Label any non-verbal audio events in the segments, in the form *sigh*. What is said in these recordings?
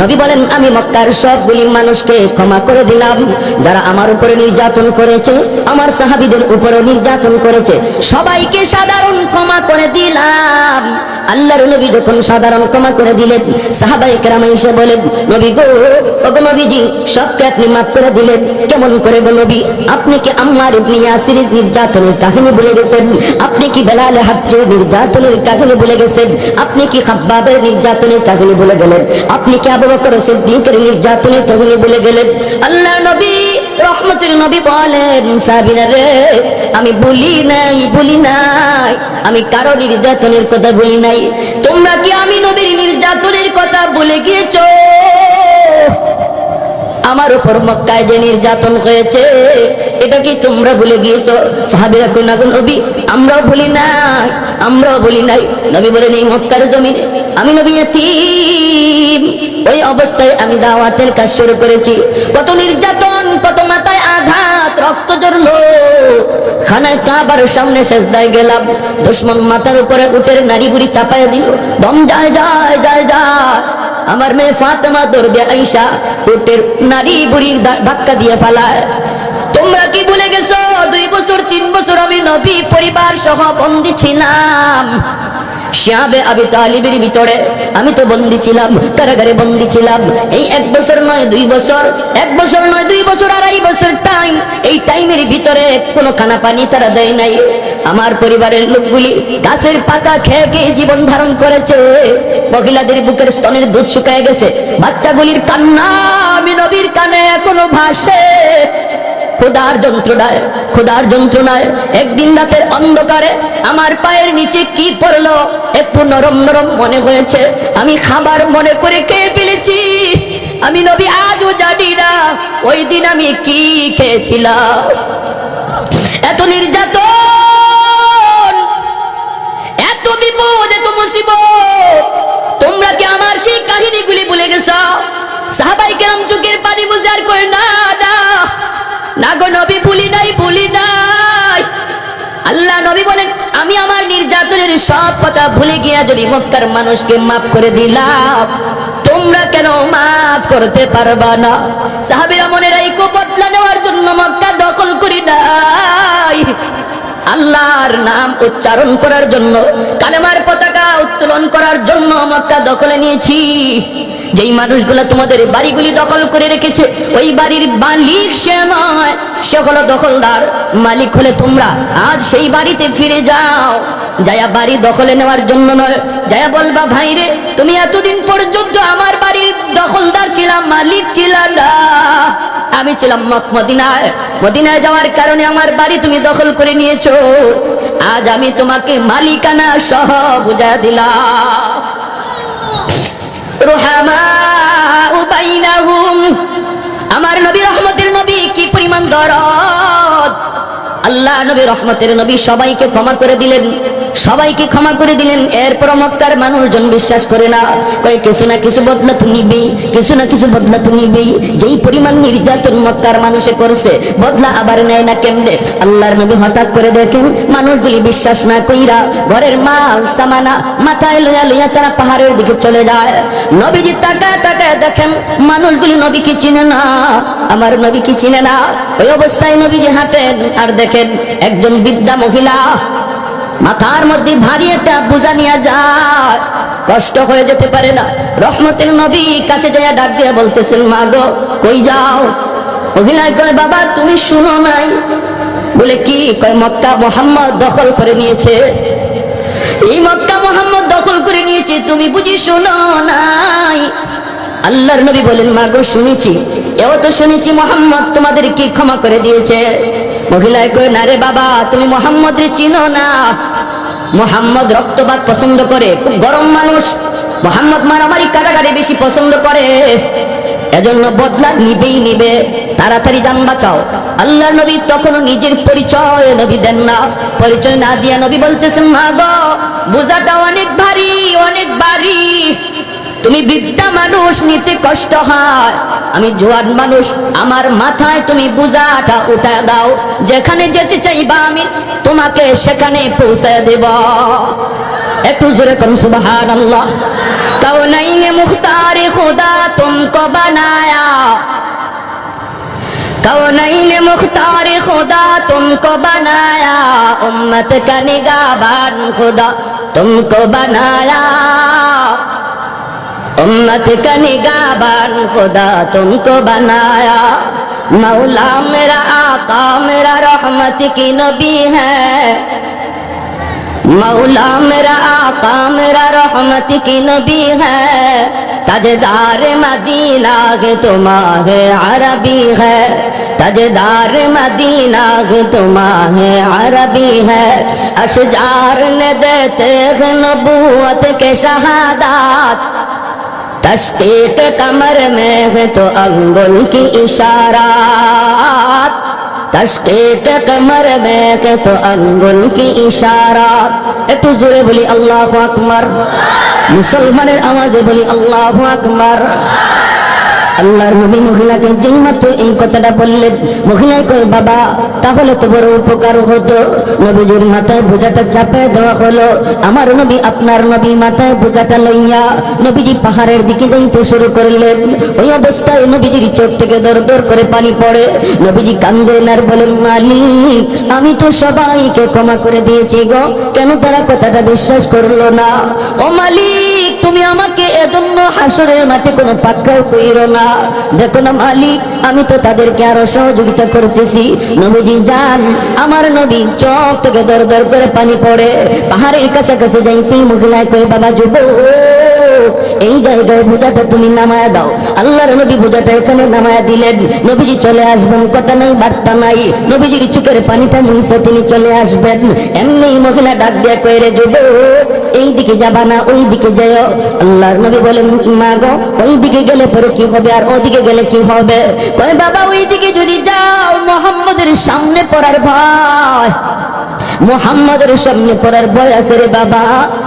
নবী বলেন, আমি মক্কার সবগুলি মানুষকে ক্ষমা করে দিলাম। যারা আমার উপরে নির্যাতন করেছে, আমার সাহাবিদের উপরে নির্যাতন করেছে, সবাইকে সাধারণ ক্ষমা করে দিলাম। আল্লাহর নবী যখন সাধারণ ক্ষমা করে দিলেন সাহাবাই কেরামা এসে বলেন, নবী গো, ওগো নবীজি, সবকে আপনি মাফ করে দিলেন। কেমন করে গো নবী, আপনি কি আম্মার ইবনে ইয়াসিরের নির্যাতনের কাহিনী ভুলে গেছেন? আপনি কি বেলাল হাত্রের নির্যাতনের কাহিনী ভুলে গেছেন? আপনি কি খাব্বাবের নির্যাতনের কাহিনী ভুলে গেলেন? আপনি কি আবু বকর সিদ্দিকের নির্যাতনের তখনই বলে গেলেন, আল্লাহ নবী, রহমতের নবী বলেন, সাবিনা রে, আমি বলি নাই বলি নাই, আমি কারও নির্যাতনের কথা বলি নাই। তোমরা কি আমি নবীর নির্যাতনের কথা বলে গিয়েছো? আমার উপর মক্কায় যে নির্যাতন হয়েছে, এটা কি তোমরা ভুলে গিয়েছো? সাহাবিরা কই, না গো নবী, আমরাও ভুলি নাই, আমরাও বলি নাই। নবী বলেন, এই মক্কার জমিনে আমি নবী ওই অবস্থায় আমি দাওয়াতের কাজ শুরু করেছি। কত নির্যাতন, কত মাথায় আঘাত, রক্ত জড়লো খানায় কাবার সামনে সেজদায় গেলাম। দুশ্মন মাথার উপরে উঠে নারী বুড়ি চাপায় দিল। দম যায় যায় যায় যায়। আমার মেয়ে ফাতেমা দৌড় আইসা উটের নারী বুড়ি ধাক্কা দিয়ে ফেলায়। তোমরা কি ভুলে গেছো? দুই বছর, তিন বছর আমি নবী পরিবার সহ বন্দি ছিলাম। শিয়াবে আবি তালিবের ভিতরে আমি তো বন্দি ছিলাম, কারাগারে বন্দি ছিলাম। এই এক বছর নয়, দুই বছর। এক বছর নয়, দুই বছর, আড়াই বছর টাইম এই টাইমের ভিতরে কোনো খানা পানি তারা দেয় নাই। আমার পরিবারের লোকগুলি গাছের পাতা খেয়ে খেয়ে জীবন ধারণ করেছে। মহিলাদের বুকের স্তনের দুধ শুকায় গেছে। বাচ্চাগুলির কান্না আমি নবীর কানে এখনও ভাসে। খোদার যন্ত্রণায় খোদার যন্ত্রণায় একদিন রাতের অন্ধকারে আমার পায়ের নিচে কি পড়ল? একটু নরম নরম মনে হয়েছে। আমি খাবার মনে করে খেয়ে ফেলেছি। আমি নবী আজও জানি না ওই দিন আমি কি খেয়েছিলাম। এত নির্যাতন! গো নবী, ভুলি নাই ভুলি নাই। আল্লাহ নবী বলেন, আমি আমার নির্যাতনের সব কথা ভুলে গিয়া যদি মক্কার মানুষকে মাফ করে দিলাম, তোমরা কেন মাফ করতে পারবা না? সাহাবিরা মনে রাইকো বদলা নেওয়ার জন্য মক্কা দখল করি নাই। আল্লাহর নাম উচ্চারণ করার জন্য, কালেমার পতাকা উত্তোলন করার জন্য মক্কা দখলে নিয়েছি। যেই মানুষগুলো তোমাদের বাড়িগুলি দখল করে রেখেছে, ওই বাড়ির মালিক সে নয়। সে হলো দখলদার। মালিক হলে তোমরা আজ সেই বাড়িতে ফিরে যাও। যায়া বাড়ি দখলে নেওয়ার জন্য নয়। যায়া বলবা, ভাই রে, তুমি এতদিন পর্যন্ত আমার বাড়ির দখলদার ছিলাম মালিক ছিলাম না। আমি ছিলাম মদিনায়। মদিনায় যাওয়ার কারণে আমার বাড়ি তুমি দখল করে নিয়েছো। আজ আমি তোমাকে মালিকানা সহ বুঝা দিলাম। আমার নবী রহমতের নবী কি পরিমাণ দরদ। আল্লাহ নবী রহমতের নবী সবাইকে ক্ষমা করে দিলেন। সবাইকে ক্ষমা করে দিলেন। এরপর মক্কার মানুষজন বিশ্বাস করে না, কয়ে, কিছু না কিছু বদলা তো নিবেই কিছু না কিছু বদলা তো নিবেই যেই পরিমাণ নির্যাতন মক্কার মানুষে করছে, বদলা আবার নেয় না কেমনে? আল্লাহর নবী হঠাৎ করে দেখেন, মানুষগুলি বিশ্বাস না কইরা ঘরের মাল, সামানা মাথায় লইয়া লইয়া তারা পাহাড়ের দিকে চলে যায়। নবীজি তাকায় তাকায় দেখেন, মানুষগুলি নবীকে চিনে না, আমার নবী কি চিনে না। ওই অবস্থায় নবীজি হাঁটেন, আর দেখেন একজন বৃদ্ধা মহিলা, মাথার মধ্যে ভারী একটা বোঝা নিয়ে যায়। কষ্ট হয়ে যেতে পারে না। রহমতের নবী কাছে যাইয়া ডাক দিয়া বলতেছেন, মা গো, কই যাও? মহিলায় কয়, বাবা, তুমি শুনো নাই। বলে, কি? কয়, মক্কা মোহাম্মদ দখল করে নিয়েছে। এই মক্কা মোহাম্মদ দখল করে নিয়েছে, তুমি বুঝি শোনো নাই? আল্লাহর নবী বলেন মা গো শুনেছি। এও তো শুনেছি মোহাম্মদ তোমাদের কি ক্ষমা করে দিয়েছে। মহিলায় কয়, না রে বাবা, তুমি মোহাম্মদ রে চিনো না। মোহাম্মদ রক্তপাত পছন্দ করে, খুব গরম মানুষ। মোহাম্মদ মারামারি কাটাকাটি বেশি পছন্দ করে। এজন্য বদলা নিবেই নিবে। তাড়াতাড়ি যান, বাঁচাও। আল্লাহ নবী তখনও নিজের পরিচয় নবী দেন না। পরিচয় না দিয়া নবী বলতেছেন মা গো বোঝাটা অনেক ভারী অনেক ভারী। তুমি বিদ্যা মানুষ, নিতে কষ্ট হয়। আমি জোয়ান মানুষ, আমার মাথায় তুমি বুঝাটা উঠা দাও। যেখানে যেতে চাইবা আমি, তোমাকে সেখানে পৌঁছে দেব। একটু জোরে করুন সুবাহান আল্লাহ তাও নাই মুখতারি খোদা, তুমকো বানায়া। تو نہیں نے مختار خدا تم کو بنایا امت کا نگاہ بان خدا تم کو بنایا उम्मत का निगाबान खुदा तुमको बनाया मौला मेरा आका मेरा रहमत की नबी है मौला मेरा आका मेरा रहमत की नबी है ताजदार मदीना है तुम्हारे अरबी है ताजदार मदीना है तुम्हारे अरबी है अशजार ने देते हैं नबूवत के शहादात तस्तीत कमर में है तो अंगुल की इशारात तस्तीत कमर में है तो अंगुल की इशारात एक जोरे बोली अल्लाह अकबर मुसलमान आवाज़ बोली अल्लाह अकबर আল্লাহর নবী মহিলাকে যেই মাত্র এই কথাটা বললেন। মহিলায় কই বাবা, তাহলে তো বড় উপকার হতো। নবীজির মাথায় বোঝাটা চাপে দেওয়া হলো। আমার নবী আপনার নবী মাথায় বোঝাটা লইয়া নবীজি পাহাড়ের দিকে যাইতে শুরু করলেন। ওই অবস্থায় নবীজির চোখ থেকে দর দর করে পানি পড়ে। নবীজি কান্দেন আর বলেন, মালিক, আমি তো সবাইকে ক্ষমা করে দিয়েছি গো। কেন তারা কথাটা বিশ্বাস করল না? ও মালিক, তুমি আমাকে এজন্য হাসরের মাঠে কোনো পাক্কাও কইরো না। দেখো না মালিক, আমি তো তাদেরকে আরও সহযোগিতা করতেছি। নবীজি যান, আমার নবী চোখ থেকে দর দর করে পানি পড়ে, পাহাড়ের কাছাকাছি যাইতেই মহিলায় কই বাবা যুব এই জায়গায় বোঝাটা তুমি নামায়া দাও। আল্লাহর নবী বোঝাটা এখানে নামায়া দিলেন। নবীজি চলে আসবেন, কথা নাই, বার্তা নাই। নবীজির চুকের পানিটা মুইসে তিনি চলে আসবেন। এমনি মহিলা ডাক দিয়া কইরে যুব এই দিকে যাবা না ওই দিকে যাই আল্লাহর নবী বলেন, মা গো ওই দিকে গেলে পরে কি হবে আর ওদিকে গেলে কি হবে? কয়, বাবা ওই দিকে যদি যাও, মোহাম্মদের সামনে পড়ার ভয়। মোহাম্মদের সামনে পড়ার ভয় আছে রে বাবা।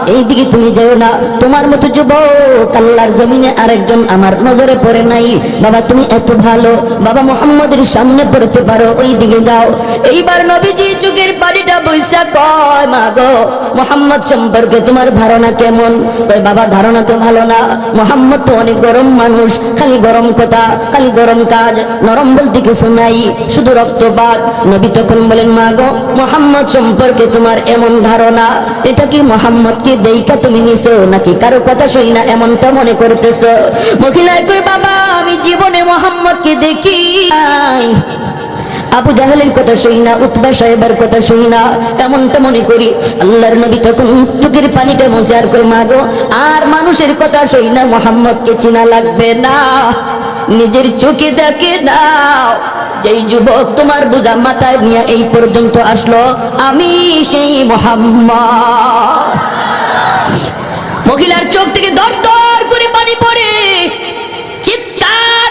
এই দিকে তুমি যাও না। তোমার মতো যুবক আল্লাহর জমিনে আরেকজন আমার নজরে পড়ে নাই। বাবা, তুমি এত ভালো। বাবা, মোহাম্মদের সামনে পড়তে পারো ওই দিকে যাও। এইবার নবীজি যুগের বাড়িটা বৈশা কয়, মা গো, মোহাম্মদ সম্পর্কে তোমার ধারণা কেমন? কয়, বাবা, ধারণা তো ভালো না। মোহাম্মদ তো অনেক গরম মানুষ। খালি গরম কথা, খালি গরম কাজ। নরম বলতে কিছু নাই, শুধু রক্তপাত। নবী তখন বলেন, মা গো, মোহাম্মদ সম্পর্কে তোমার এমন ধারণা? এটা কি মোহাম্মদকে দেইকা তুমি নিছো নাকি কারও কথা শুই না? এমনটা মনে করতেছো? মহিলায় কই বাবা, আমি জীবনে মোহাম্মদকে দেখি। আবু জাহেলের কথা শুই না, উতবা সাহেবের কথা শুই না, এমনটা মনে করি। আল্লাহর নবী তখন চোখের পানিটা মুছে আর করে, মাগো, আর মানুষের কথা শুই না, মোহাম্মদকে চিনা লাগবে না। নিজের চোখে দেখে নাও। যেই যুবক তোমার বোঝা মাথায় নিয়ে এই পর্যন্ত আসলো, আমি সেই মোহাম্মদ। মহিলার চোখ থেকে দর দর করে পানি পড়ে, চিৎকার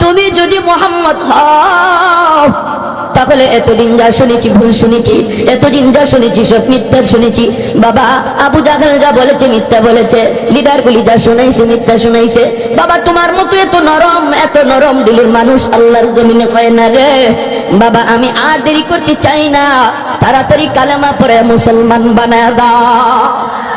তুমি যদি মোহাম্মদ হও তাহলে এতদিন যা শুনেছি, ভুল শুনেছি, এতদিন যা শুনেছি, সব মিথ্যা শুনেছি। বাবা, আবু জাহাল যা বলেছে, মিথ্যা বলেছে, লিডার গুলি যা শুনাইছে, মিথ্যা শুনাইছে। বাবা, তোমার মতো এত নরম এত নরম দিলের মানুষ আল্লাহর জমিনে হয় না রে। বাবা, আমি আর দেরি করতে চাই না। তাড়াতাড়ি কালেমা পরে মুসলমান বানায় দাও।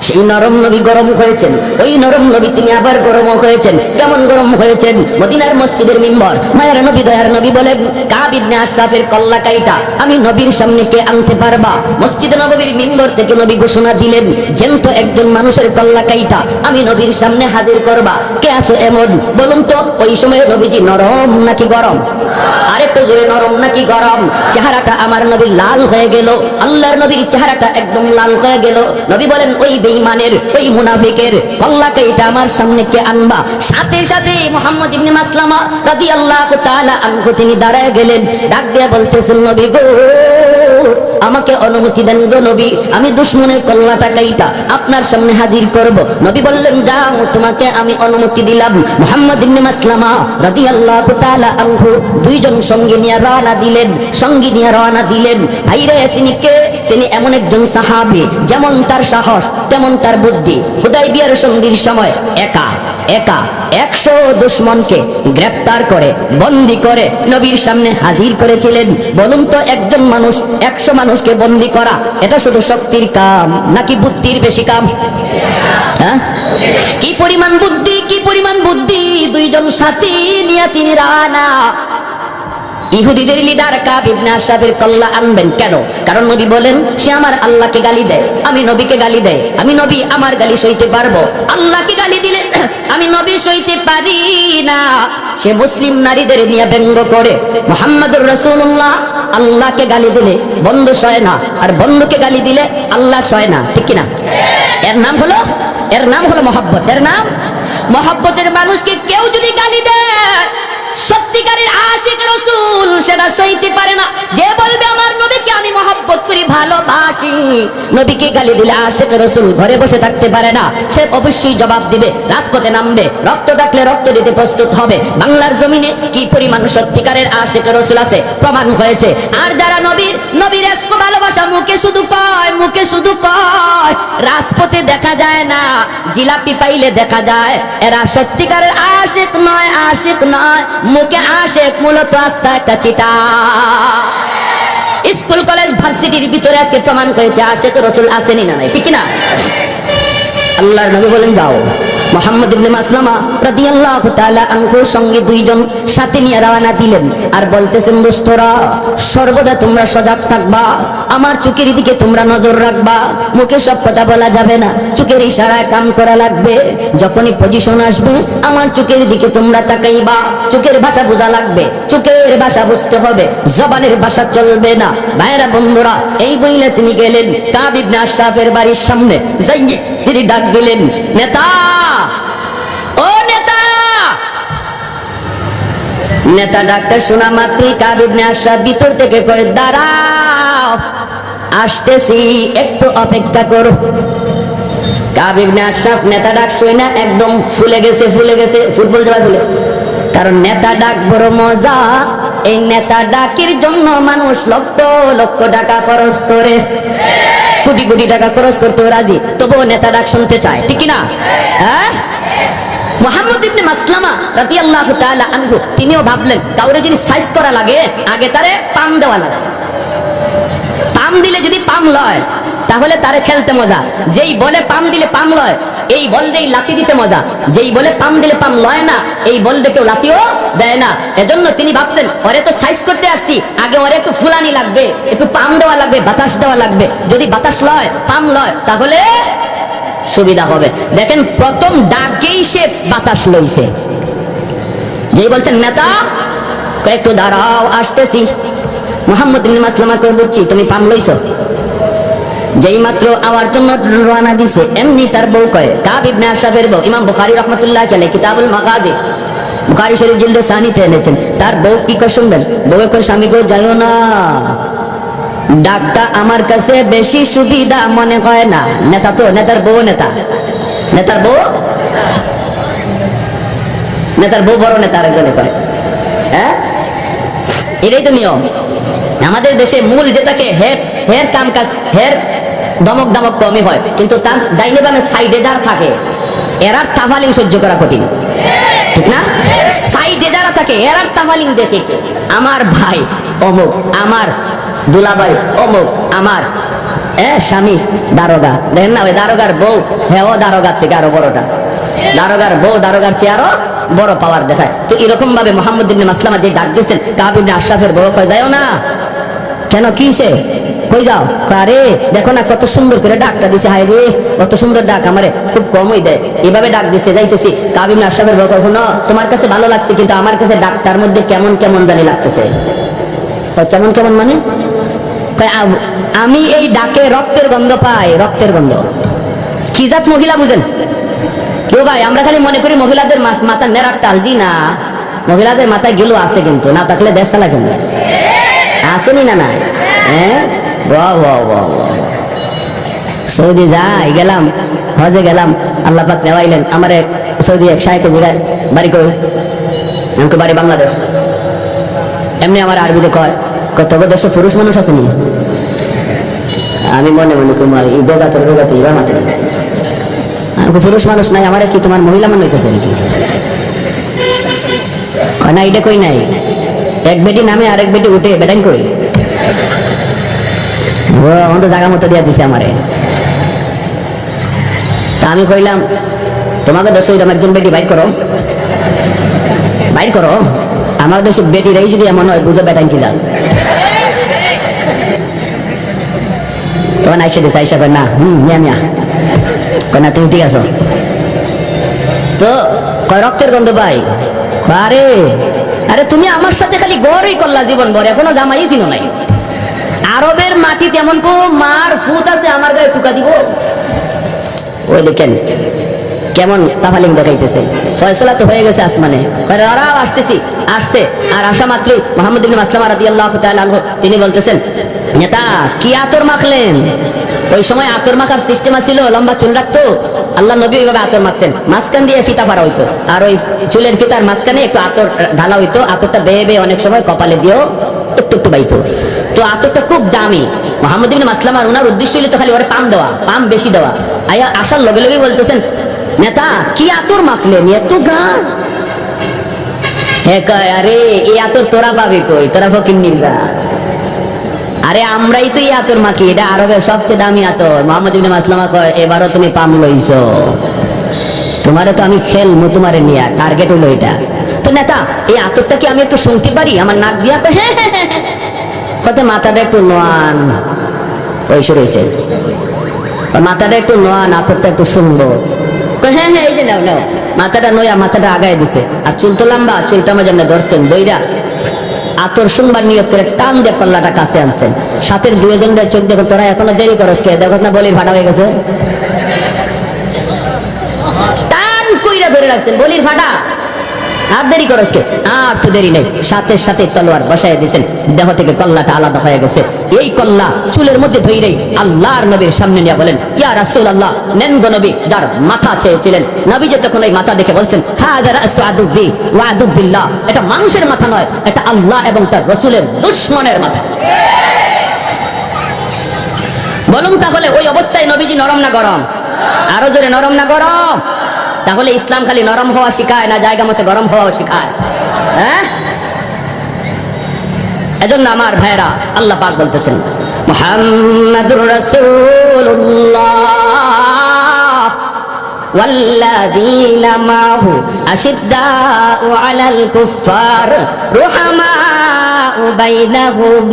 সেই নরম নবী গরম হয়েছেন। ওই নরম নবী তিনি আবার গরম হয়েছেন। কেমন গরম হয়েছেন? মদিনার মসজিদের মিম্বর। মায়ের নবী, দয়ার নবী বলেন কাবিবনে আশরাফের কল্লা কাইটা, আমি নবীর সামনে কে আনতে পারবা? মসজিদ নবীর মিম্বর থেকে নবী ঘোষণা দিলেন জেন্ত একজন মানুষের কল্লা কাইটা, আমি নবীর সামনে হাজির করবা। কে আসো এমন? বলুন তো, ওই সময় নবীজি নরম নাকি গরম? আরেকটু জোরে নরম নাকি গরম? চেহারাটা আমার নবী লাল হয়ে গেল। আল্লাহর নবীর চেহারাটা একদম লাল হয়ে গেল। নবী বলেন, ওই বেঈমানের ওই মুনাফিকের কল্লাকে এটা আমার সামনে কে আনবা? সাথে সাথে মোহাম্মদ ইবনে মাসলামা রাদিয়াল্লাহু তাআলা আনহু তিনি দাঁড়ায় গেলেন, ডাক দিয়া বলতেছেন, নবী গো আমাকে অনুমতি দেন গো নবী, আমি দুশ্মনের কল্লাটা কাইটা আপনার সামনে হাজির করব। নবী বললেন, যাও, তোমাকে আমি অনুমতি দিলাম। মোহাম্মদ ইবনে মাসলামা রাদিয়াল্লাহু তাআলা আনহু দুইজন সঙ্গী নিয়ে রওনা দিলেন, সঙ্গী নিয়ে রওনা দিলেন। ভাইরে, তিনি কে? তিনি এমন একজন সাহাবী, যেমন তার সাহস, তেমন তার বুদ্ধি। হুদাই বিয়ার সন্ধির সময় একা একা, একশো দুশ্মনকে গ্রেপ্তার করে, বন্দি করে নবীর সামনে হাজির করেছিলেন। বলুন তো, একজন মানুষ একশো মানুষ মানুষকে বন্দি করা, এটা শুধু শক্তির কাম, নাকি বুদ্ধির বেশি কাম? হ্যাঁ? কি পরিমাণ বুদ্ধি, কি পরিমাণ বুদ্ধি? দুইজন সাথী নিয়া তিনি রানা ইহুদিদের লিডার কাব ইবনে আশরাফের কল্লা আনবেন কেন? কারণ নবী বলেন, সে আমার আল্লাহকে গালি দেয়, আমি নবীকে গালি দেয়, আমি নবী আমার গালি সইতে পারব। আল্লাহকে গালি দিলে *clears throat* আমি নবী সইতে পারি না। সে মুসলিম নারীদের নিয়ে ব্যঙ্গ করে। মোহাম্মদুর রাসূলুল্লাহ, আল্লাহকে গালি দিলে বন্ধু সয় না, আর বন্ধুকে গালি দিলে আল্লাহ সয় না, ঠিক কিনা? এর নাম হলো, এর নাম হলো মহব্বত। এর নাম, মহব্বতের মানুষকে কেউ যদি গালি দেয় সত্যিকারের আশিক রসুল সেটা সইতে পারে না। যে বলবে, আমার নবীকে আমি মহব্বত করি, ভালোবাসি। নবীকে গালি দিলে আশিক রসুল ঘরে বসে থাকতে পারে না। সে অবশ্যই জবাব দিবে, রাজপথে নামবে, রক্ত থাকলে রক্ত দিতে প্রস্তুত হবে। বাংলার জমিনে কি পরিমাণ সত্যিকারের আশিক রসুল আছে, প্রমাণ হয়েছে। আর যারা নবীর নবীর এসকো ভালোবাসা মুখে শুধু কয়, মুখে শুধু কয়, রাজপথে দেখা যায় না, জিলাপি পাইলে দেখা যায়। এরা সত্যিকারের আশিক নয় আশিক নয়, মুখে আশেক মূলত আস্থা একটা চিটা। স্কুল, কলেজ, ভার্সিটির ভিতরে আজকে প্রমাণ করেছে আশেক রসুল আসেনি না ঠিক না আল্লাহর নবী বলেন যাও। মোহাম্মদ ইবনে মাসলামা রাদিয়াল্লাহু তাআলা আনহুর সঙ্গে দুইজন সাথে নিয়ে রওনা দিলেন। আর বলতেছেন, দোস্তরা, সর্বদা তোমরা সজাগ থাকবা। আমার চোখের দিকে তোমরা নজর রাখবা। মুখে সব কথা বলা যাবে না। চোখের ইশারায় কাম করা লাগবে। যখনই পজিশন আসবে, আমার চোখের দিকে তোমরা তাকাইবা। চোখের ভাষা বোঝা লাগবে। চোখের ভাষা বুঝতে হবে। জবানের ভাষা চলবে না। ভাইরা বন্ধুরা, এই বইলে তিনি গেলেন কাব ইবনে আশরাফের বাড়ির সামনে। যাইয়ে তিনি ডাক দিলেন, নেতা! নেতা ডাক্তার শোনা মাত্রই কাব ইবনে ভিতর থেকে কয়ে, দাঁড়াও, আসতেছি, একটু অপেক্ষা করো। নেতা ডাক না, একদম ফুলে গেছে ফুলে গেছে ফুটবল কারণ নেতা ডাক বড় মজা, এই নেতা ডাকের জন্য মানুষ লক্ষ লক্ষ টাকা খরচ করে। কোটি কোটি টাকা খরচ করতে রাজি, তবুও নেতা ডাক শুনতে চায়, ঠিক না? হ্যাঁ? মোহাম্মদ তিনিও ভাবলেন, কাউরে যদি সাইজ করা লাগে, আগে তারে পাম দেওয়া লাগে। পাম দিলে যদি পাম লয়, তাহলে তারে খেলতে মজা। যেই বলে পাম দিলে পাম লয়, এই বল দিয়ে লাথি দিতে মজা। যেই বলে পাম দিলে পাম লয় না, এই বল দিয়ে কেউ লাথিও দেয় না। এজন্য তিনি ভাবছেন, ওরে তো সাইজ করতে আসছি, আগে ওরে একটু ফুলানি লাগবে, একটু পাম দেওয়া লাগবে, বাতাস দেওয়া লাগবে। যদি বাতাস লয়, পাম লয়, তাহলে সুবিধা হবে। দেখেন প্রথম ডাকেই সে বাতাস লইছে। যেই বলছেন, নেতা, কয়েকটু দাঁড়াও, আসতেছি। মোহাম্মদ ইবনে মাসলামা বুঝছি, তুমি পাম লইছো। যেই মাত্র আমার জন্য রওনা দিছে, এমনি তার বউ কয়, কাব ইবনে আশরাফের বউ। ইমাম বুখারী রাহমাতুল্লাহ আলাইহি, কিতাবুল মাগাজি বুখারী শরীফ জিলদে সানিতে এনেছেন। তার বউ কি কয়, শুনবেন, বউ কয়, স্বামী গো, যাইও না। ডাকটা আমার কাছে বেশি সুবিধা মনে হয় না। নেতা তো, নেতার বউ নেতা। নেতার বউ? নেতার বউ বড় নেতা আরেকজনে কয়। হ্যাঁ? এটাই তো নিয়ম। আমাদের দেশে মূল যেটাকে হের হের কাম কাজ, হের দমক দমক কমই হয়। কিন্তু তার ডাইনে বামে সাইডে যার থাকে এরার তাফালিং সহ্য করা কঠিন। ঠিক না? সাইডে যারা থাকে এরার তাফালিং দেখে? আমার ভাই অমুক, আমার দুলাভাই, অমুক, আমার। এ, স্বামী, দারোগা। দেখেন না, ওই দারোগার বউ হ্যাঁ ও দারোগার থেকে আরও বড়টা। দারোগার বউ, দারোগার চেয়ে আরও বড় পাওয়ার দেখায়। তো এরকম ভাবে মোহাম্মদ ইবনে মাসলামা যে ডাক দিয়েছেন, কাব ইবনে আশরাফের বউ, কয় যাও না। কেন, কি সে কই যাও? আরে, দেখো না, কত সুন্দর করে ডাকটা দিছে। হায় রে, কত সুন্দর ডাক আমারে। খুব কমই দেয়। এভাবে ডাক দিছে, যাইতেছি। কাব ইবনে আশরাফের বউ কখনো তোমার কাছে ভালো লাগছে, কিন্তু আমার কাছে ডাকটার মধ্যে কেমন কেমন জানি লাগতেছে। কেমন কেমন মানে? আমি এই ডাকে রক্তের গন্ধ পাই, রক্তের গন্ধ। কি জাত মহিলা বুঝেন? কেউ ভাই, আমরা খালি মনে করি মহিলাদের মাথা নেড়ার টাল জি না। মহিলাদের মাথায় গেলো আছে কিন্তু, না থাকলে দেশ চালা কেন আসেনি না না হ্যাঁ? বাহ বাহ বাহ। সৌদি যাই, গেলাম, হজে গেলাম, আল্লাহ পাক নেওয়াইলেন। আমার সৌদি এক বুঝায় বাড়ি কই? আমাকে বাড়ি বাংলাদেশ। এমনি আমার আরবিতে কয় কত দেশে পুরুষ মানুষ আসেনি আমি মনে মনে কুমার এই বেজাতে এবার মাথায় আমাকে পুরুষ মানুষ নাই, আমার কি তোমার মহিলা মানুষ হইতেছে নাকি না এটা কই নাই। এক বেটি নামে আরেক বেটি উঠে বেটাই কই? ও আমাদের জায়গা মতো দিয়ে দিছে আমারে। তা আমি কইলাম, তোমাকে দেশে এরকম একজন বেটি বাইর করো। বাইর করো? আমার দেশে বেটিরাই যদি এমন হয়, বুঝো বেটাই কি যান তখন আইসে দিছে আইসা কয় না হুম মিয়া মিয়া না তুমি ঠিক আছো তো কয় রক্তের গন্ধ কয়, আরে আরে তুমি আমার সাথে খালি গড়ই করলা জীবন ভর এখনও জামাই ছিল নাই আরবের মাটিতে এমন কোন মার ফুত আছে আমার গায়ে টুকা দিব ওই দেখেন কেমন তাফালিং দেখাইতেছে ফয়সলা তো হয়ে গেছে আসমানে আসতেছি আসছে আর আসা মাত্র মোহাম্মদ ইবনে মাসলামা রাদিয়াল্লাহু তাআলা তিনি বলতেছেন নেতা, কি আতর মাখলেন? ওই সময় আতর মাখার সিস্টেম ছিল লম্বা চুল রাখতো। আল্লাহ নবী ওইভাবে আতর মাখতেন। মাঝখান দিয়ে ফিতা ফাড়া হইতো। আর ওই চুলের ফিতার মাঝখানে একটু আতর ঢালা হইতো। আতরটা বেয়ে বেয়ে অনেক সময় কপালে দিয়েও একটু একটু বাইতো। তো আতরটা খুব দামি। মোহাম্মদ ইবনে মাসলামার ওনার উদ্দেশ্য হইল তো খালি ওরা পাম দেওয়া, পাম বেশি দেওয়া। আয়া আসার লগে লগে বলতেছেন, নেতা, কি আতর মাখলেন? এত গান। হ্যাঁ কয়, আরে, এই আতর তোরা পাবি কই? তোরা ফকির নিলরা আরে আমরাই তো এই আতর মাখি এটা আরবের সবচেয়ে দামি আতর। মোহাম্মদ ইবনে মাসলামা কয় এবারও তুমি পাম লইছো। তোমারে তো আমি খেলব তোমারে নিয়া টার্গেট হলো এটা। তো নেতা এই আতরটা কি আমি একটু শুনতে পারি? আমার নাক দিয়া কয়, হ্যাঁ হ্যাঁ, হ্যাঁ, হ্যাঁ। কত মাথাটা একটু নোয়ান। ওইসে রয়েছে মাথাটা একটু নোয়ান আতরটা একটু শুনব। হ্যাঁ হ্যাঁ এই যে নাও নাও। মাথাটা নয়া মাথাটা আগায় দিছে। আর চুল তো লম্বা চুলটা আমার জন্য ধরছেন দইরা আতর শুনবার নিয়োগ করে টান দিয়ে কল্লাটা কাছে আনছেন। সাথে দুজন চোখ দেখো তোরা এখনও দেরি করস কে? দেখো না বলির ফাটা হয়ে গেছে? টান কইরা ধরে রাখছেন। বলির ফাটা আর দেরি করস কে? আর তো দেরি নেই। সাথে সাথে তলোয়ার বসায় দিয়েছেন। দেহ থেকে কল্লাটা আলাদা হয়ে গেছে। এই কল্লা চুলের মধ্যে ধইরেই আল্লাহর নবীর সামনে নিয়ে বলেন, ইয়া রাসূল আল্লাহ নেন নবী, যার মাথা চেয়েছিলেন। নবী যে তখন এই মাথা দেখে বলছেন এটা মানুষের মাথা নয়, এটা আল্লাহ এবং তার রসুলের দুশ্মনের মাথা। বলুন তাহলে ওই অবস্থায় নবীজি নরম না গরম? আরও জোরে নরম না গরম? তাহলে ইসলাম খালি নরম হওয়া শিখায় না জায়গা মতো গরম হওয়া শিখায় হ্যাঁ এজন্য আমার ভাইরা আল্লাহ পাক বলতেছেন মুহাম্মাদুর রাসূলুল্লাহ والذين معه أشداء على الكفار رحماء بينهم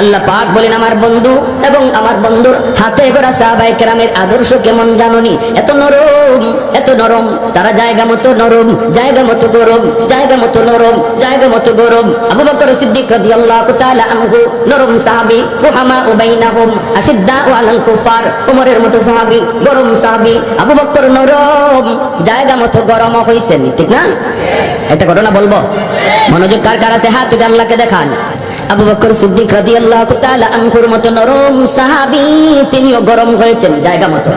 আল্লাহ পাক বলেন, আমার বন্ধু এবং আমার বন্ধুর হাতে গড়া সাহাবাই কেরামের আদর্শ কেমন জাননি? এত নরম এত নরম। তারা জায়গা মতো নরম, জায়গা মতো গরম, জায়গা মতো নরম, জায়গা মতো গরম। আবু বকর সিদ্দিক রাদিয়াল্লাহু তাআলা আনহু, নরম সাহাবী, রুহামা উবাইনাহুম, আশিদ্দা আলাল কুফার ওমরের মতো সাহাবী, গরম সাহাবী। আবু বকর নরম, জায়গা মতো গরম হইছেন, ঠিক না? একটা ঘটনা বলব? মনোযোগ কার কার আছে? হাত আল্লাহকে দেখান। আবু বকর সিদ্দিক রাদিয়াল্লাহু তাআলা আনহুর মতো নরম সাহাবী, তিনিও গরম হয়েছেন জায়গা মতো।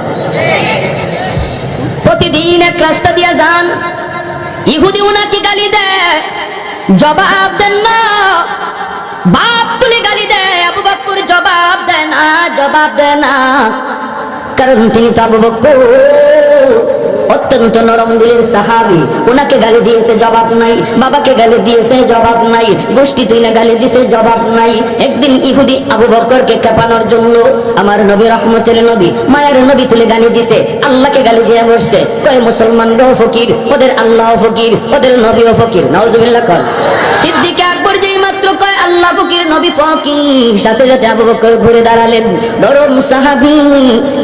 প্রতিদিন এক রাস্তা দিয়া যান, ইহুদি উনাকে গালি দেয়, জবাব দেন না। বাপ তুলে গালি দেয়, আবু বকর জবাব দেয় না, জবাব দেয় না। কারণ তিনি তো আবু অত্যন্ত নরম সাহাবি। ওনাকে গালি দিয়েছে, জবাব নাই। বাবাকে গালি দিয়েছে, জবাব নাই। গোষ্ঠী গালি দিয়েছে, জবাব নাই। একদিন ইহুদি আবু বকরকে খেপানোর জন্য আমার নবী রহমতের নবী, মায়ের নবী তুলে গালি দিছে আল্লাহকে গালি দিয়ে বসছে। কয় মুসলমানরাও ফকির, ওদের আল্লাহ ফকির, ওদের নবীও ফকির। কর। সিদ্দিকে আকবর কয় আল্লাহ ফকির, নবী ফকির। সাথে সাথে আবু বকর ঘুরে দাঁড়ালেন। নরম সাহাবি,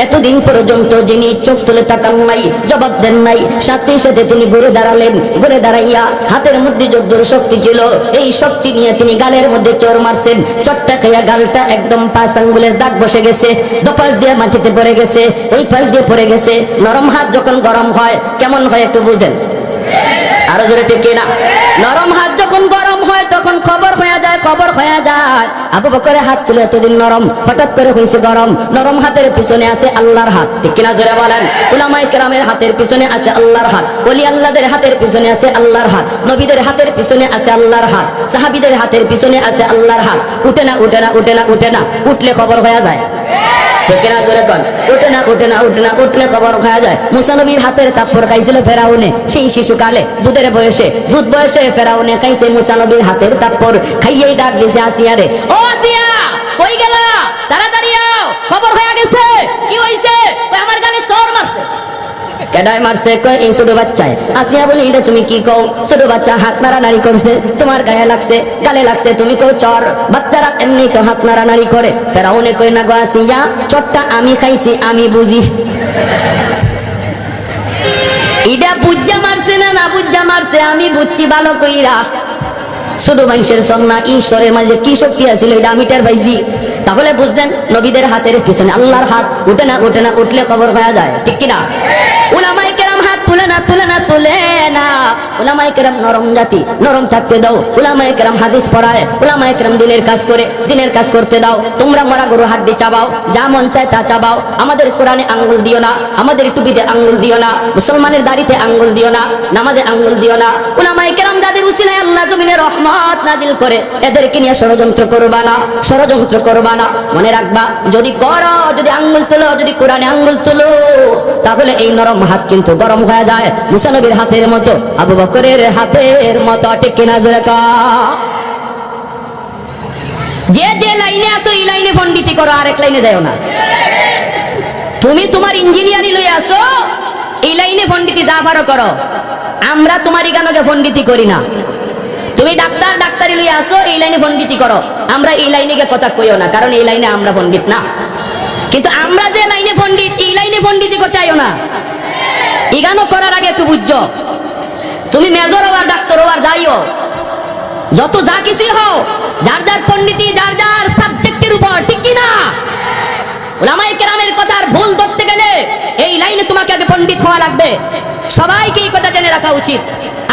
এতদিন পর্যন্ত যিনি চোখ তুলে তাকান নাই, জবাব দেন নাই, সাথে সাথে তিনি ঘুরে দাঁড়ালেন। ঘুরে দাঁড়াইয়া হাতের মধ্যে যদ্দুর শক্তি ছিল, এই শক্তি নিয়ে তিনি গালের মধ্যে চোর মারছেন। গালটা একদম পাঁচ আঙ্গুলের দাগ বসে গেছে দিয়ে মাটিতে পড়ে গেছে পাল দিয়ে পড়ে গেছে। নরম হাত যখন গরম হয়, কেমন হয় একটু বুঝেন? আরও জোরে ঠিক না নরম হাত গরম হয়, তখন খবর হয়ে যায়, খবর হয়ে যায়। আবু বকরের হাত ছিল এতদিন নরম, হঠাৎ করে হয়েছে গরম। নরম হাতের পিছনে আছে আল্লাহর হাত। ঠিক কিনা জোরে বলেন? উলামাই কেরামের হাতের পিছনে আছে আল্লাহর হাত। ওলি আল্লাহদের হাতের পিছনে আছে আল্লাহর হাত। নবীদের হাতের পিছনে আছে আল্লাহর হাত। সাহাবিদের হাতের পিছনে আছে আল্লাহর হাত। উঠে না উঠে না উঠে না উঠে না। উঠলে খবর হয়ে যায়। ঠিক না জোরে কন। বয়সে দুধ বয়সে ফেরাউনে খাইছে মুসানবীর হাতের তাপ্পর খাইয়েই ডাক দিছে আসিয়া রে ও আসিয়া, কই গেলা? তাড়াতাড়ি খবর হয়ে গেছে? কি হইছে? আমার গানে চোর মারছে? কেডায় মারছে কই এই ছোট বাচ্চায়। আসিয়া বলি তুমি কি কও? ছোট বাচ্চা হাত করছে, তোমার গায়ে লাগছে লাগছে, তুমি কও, চর। বাচ্চারা এমনি তো হাত করে। কই না গো আসিয়া আমি খাইছি, আমি বুঝি। এটা বুজ্জা মারছে না না বুজ্জা মারছে, আমি বুঝছি ভালো কইরা। ছোট মানুষের সন্না, ঈশ্বরের মাঝে কি শক্তি আছিল, এটা আমি টের পাইছি। তাহলে বুঝলেন, নবীদের হাতের পিছনে আল্লাহর হাত উঠে না উঠে না, উঠলে খবর হয়ে যায়, ঠিক কিনা? হাত তুলে না তুলে না তুলে না। উলামাই কেরাম নরম জাতি, নরম থাকতে দাও। উলামাই কেরাম হাদিস পড়ায় উলামাই কেরাম দিনের কাজ করে, দিনের কাজ করতে দাও। তোমরা মরা গরু হাড্ডি চাবাও, যা মন চায় তা চাবাও। আমাদের কোরআনে আঙ্গুল দিও না, আমাদের টুপিতে আঙ্গুল দিও না, মুসলমানের দাড়িতে আঙ্গুল দিও না, নামাজে আঙ্গুল দিও না। উলামাই কেরাম যাদের উসিলায় আল্লাহ জমিনে রহমত নাজিল করে, এদেরকে নিয়ে ষড়যন্ত্র করবা না, ষড়যন্ত্র করবা না। মনে রাখবা, যদি করো, যদি আঙ্গুল তুলো, যদি কোরআনে আঙ্গুল তুলো, তাহলে এই নরম হাত কিন্তু গরম হয়ে যায়। মুসানবীর হাতের মতো, আবু বকরের হাতের মতো, ঠিক কিনা জোরে যে যে লাইনে আসো এই লাইনে পন্ডিতি করো, আরেক লাইনে যাও না। তুমি তোমার ইঞ্জিনিয়ারি লই আসো এই লাইনে পন্ডিতি যা পারো করো। আমরা তোমার ইগানকে পন্ডিতি করি না। তুমি ডাক্তার, ডাক্তারি লই আসো এই লাইনে পন্ডিতি করো। আমরা এই লাইনে গিয়ে কথা কইও না, কারণ এই লাইনে আমরা পণ্ডিত না। কিন্তু আমরা যে লাইনে পণ্ডিত, এই লাইনে পণ্ডিতি করতে আইও না। ইগানো করার আগে একটু বুঝছ। তুমি মেজর হওয়ার, ডাক্তার হওয়ার যাইও যত যা কিছুই হও, যার যার পণ্ডিতি, যার যার সাবজেক্টের উপর, ঠিক কি না? ওলামাই কেরামের কথার ভুল ধরতে গেলে এই লাইনে তোমাকে আগে পণ্ডিত হওয়া লাগবে। সবাইকে এই কথা জেনে রাখা উচিত।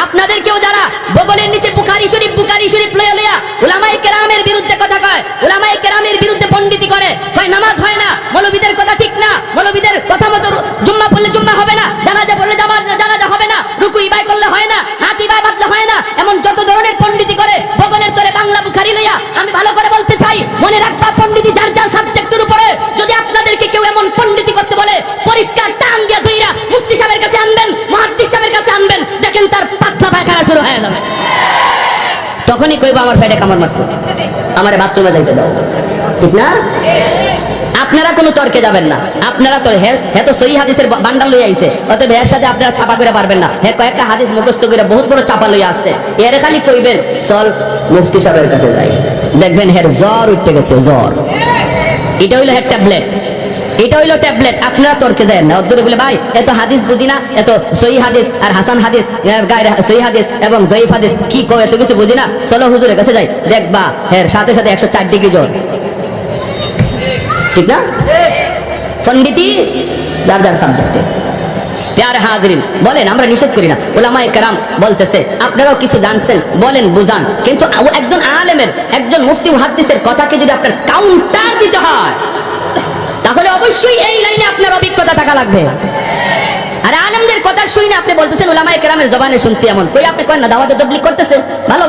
আপনাদের কেউ যারা বগলের নিচে বুখারি শরীফ বুখারি শরীফ লইয়া লইয়া ওলামাই কেরামের বিরুদ্ধে তখনই কইব আমার পেটে কামড় মারছে। আমারে বাথরুমে যাইতে দাও। ঠিক না? আপনারা কোনো তর্কে যাবেন না। আপনারা তো হে তো সহি হাদিসের বান্ডাল লই আইছে। অতএব এর সাথে আপনারা চাপা করে পারবেন না। হে কয়েকটা হাদিস মুখস্থ করে বহুত বড় চাপা লই আসছে। এর খালি কইবেন, চল মুফতি সাহেবের কাছে যাই। দেখবেন হের জ্বর উঠতে গেছে, জ্বর। এটা হইল হের ট্যাবলেট। এটা হইল ট্যাবলেট, আপনারা তর্কে দেন না। অদ্দূরে বলে, ভাই, এত হাদিস বুঝি না, এত সহি হাদিস আর হাসান হাদিস সহি হাদিস এবং জয়ীফ হাদিস, কি কয়, এত কিছু বুঝি না? চলো হুজুরের কাছে যাই, দেখবা, হের সাথে সাথে একশো চার ডিগ্রি জ্বর। ঠিক না? পন্ডিতি যার যার সাবজেক্টে প্যার হাজরিন, বলেন, আমরা নিষেধ করি না। ওলামায়ে কেরাম বলতেছে, আপনারাও কিছু জানছেন, বলেন, বুঝান। কিন্তু একজন আলেমের, একজন মুফতি মুহাদ্দিসের কথাকে যদি আপনার কাউন্টার দিতে হয় তাহলে অবশ্যই এই লাইনে আপনার অভিজ্ঞতা থাকা লাগবে। আরে আলমদের কথা শুনে আপনি বলতেছেন ওলামায় কেরামের জবানে শুনছি এমন। কই আপনি কেন না, দাওয়াতে তবলিক করতেছে? ভালো।